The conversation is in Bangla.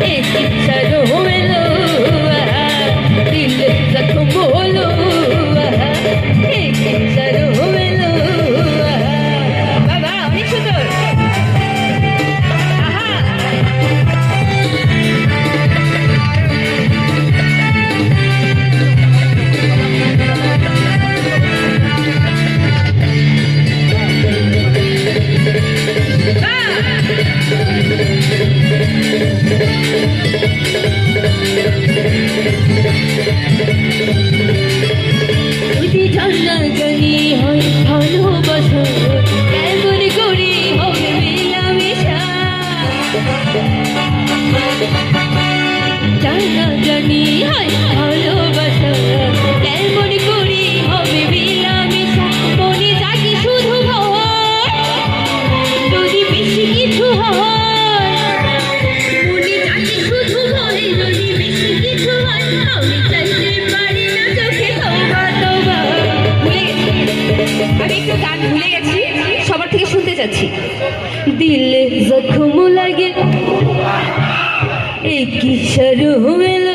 Hey, I'm not gonna দিলে জখম লাগে। এই কি শুরু হলো